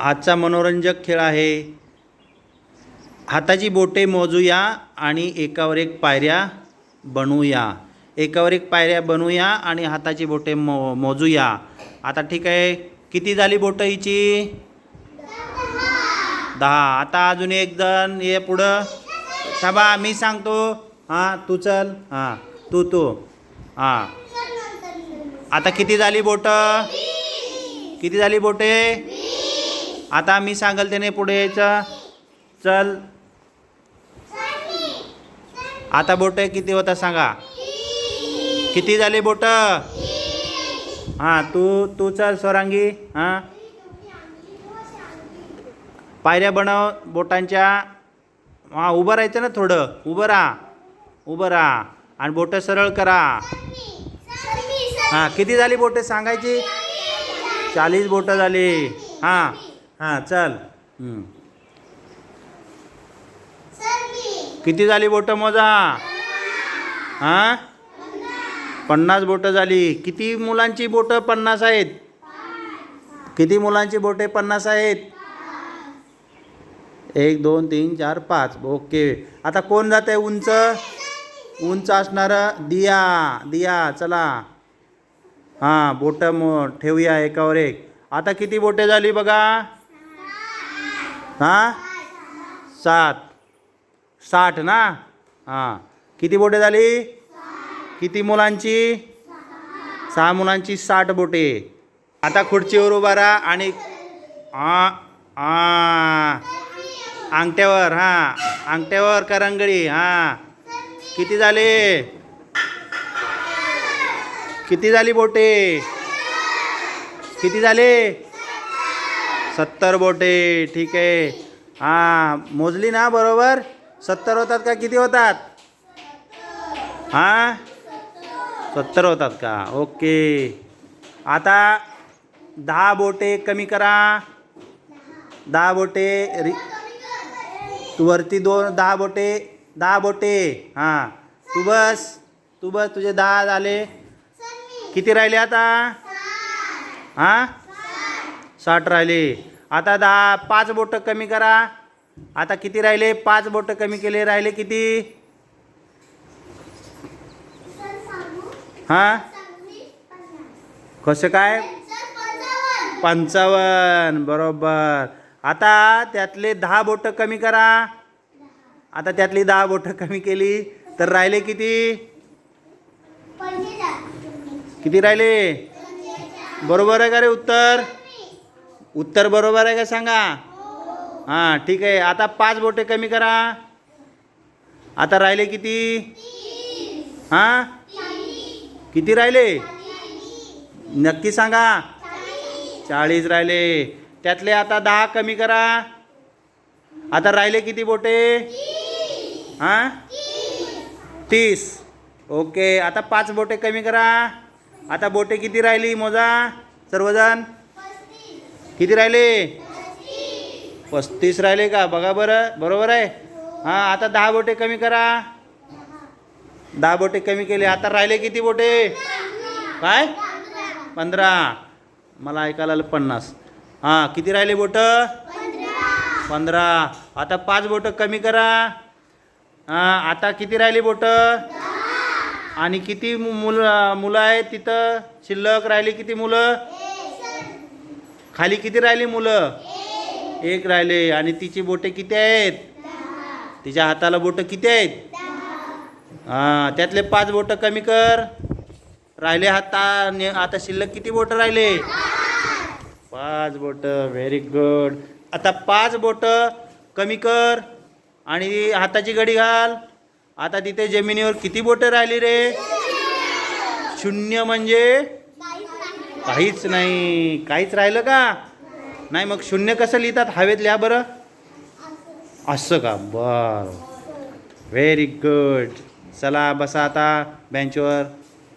आजचा मनोरंजक खेळ आहे. हाताची बोटे मोजूया आणि एकावर एक पायऱ्या बनवूया. एकावर एक पायऱ्या बनवूया आणि हाताची बोटे मो मोजूया. आता ठीक आहे. किती झाली बोटं हिची? दहा. आता अजून एक जण ये पुढं. थांबा मी सांगतो. हां तू चल. हां तू तू. हां. आता किती झाली बोटं? किती झाली बोटे? आता मी सांगाल त्याने पुढे यायचं. चल. आता बोट किती होता सांगा. किती झाली बोट? हां तू तू चल स्वरांगी हां. पायऱ्या बनव बोटांच्या. हां उभं राहायचं ना थोडं. उभं राहा. उभं राहा. आणि बोटं सरळ करा. हां किती झाली बोटं सांगायची? चाळीस बोटं झाली. हां. हां चल. हं. किती झाली बोटं मोजा? हां? पन्नास बोटं झाली. किती मुलांची बोटं पन्नास आहेत? किती मुलांची बोटे पन्नास आहेत? एक दोन तीन चार पाच. ओके. आता कोण जाते उंच? उंच असणारं दिया. दिया चला. हां बोटं मो ठेवूया एकावर एक. आता किती बोटे झाली बघा? हां? सात. साठ ना? हां. किती बोटे झाली? किती मुलांची? सहा मुलांची साठ बोटे. आता खुर्चीवर उभा राहा आणि अंगठ्यावर हां. अंगठ्यावर करंगळी हां. किती झाले? किती झाली बोटे? किती झाले? सत्तर बोटे ठीक आहे. हां मोजली ना बरोबर? सत्तर होतात का? किती होतात? हां? सत्तर होतात का? ओके. आता दहा बोटे कमी करा. दहा बोटे रि तू वरती दोन दहा बोटे दहा बोटे. हां. तू बस तू बस तुझे दहा झाले. किती राहिले आता? हां? साठ राहिले. आता दहा पाच बोटं कमी करा. आता किती राहिले? पाच बोटं कमी केले. राहिले किती? हां? कसं काय? पंचावन्न. बरोबर. आता त्यातले दहा बोटं कमी करा. आता त्यातली दहा बोटं कमी केली. तर राहिले किती? किती राहिले? बरोबर आहे का रे उत्तर? उत्तर बरोबर आहे का सांगा? हां. ठीक आहे. आता पाच बोटे कमी करा. आता राहिले किती? हां? किती राहिले? नक्की सांगा. चाळीस. राहिले. त्यातले आता दहा कमी करा. आता राहिले किती बोटे? हां? तीस. ओके. आता पाच बोटे कमी करा. आता बोटे किती राहिली मोजा? सर्वजण? किती राहिले? पस्तीस राहिले का? बघा बरं. बरोबर आहे? हां आता दहा बोटे कमी करा. दहा बोटे कमी केले. आता राहिले किती बोटे? काय? पंधरा. मला ऐकायला आलं पन्नास. हां किती राहिले बोटं? पंधरा. आता पाच बोटं कमी करा. हां आता किती राहिली बोटं? आणि किती मु- मुलं मुलं आहेत तिथं? शिल्लक राहिली किती मुलं? खाली किती राहिली मुलं? एक राहिले. आणि तिची बोटे किती आहेत? तिच्या हाताला बोटं किती आहेत? हां त्यातले पाच बोटं कमी कर. राहिले हाता आता शिल्लक किती बोटं राहिले? पाच बोटं. व्हेरी गुड आता पाच बोटं कमी कर. आणि हाताची घडी घाल. आता तिथे जमिनीवर किती बोटं राहिली रे? शून्य म्हणजे काहीच नाही. काहीच राहिलं का? नाही मग शून्य कसं लिहितात? हवेत लिहा बरं. असं का? बरं. व्हेरी गुड चला बसा आता बेंचवर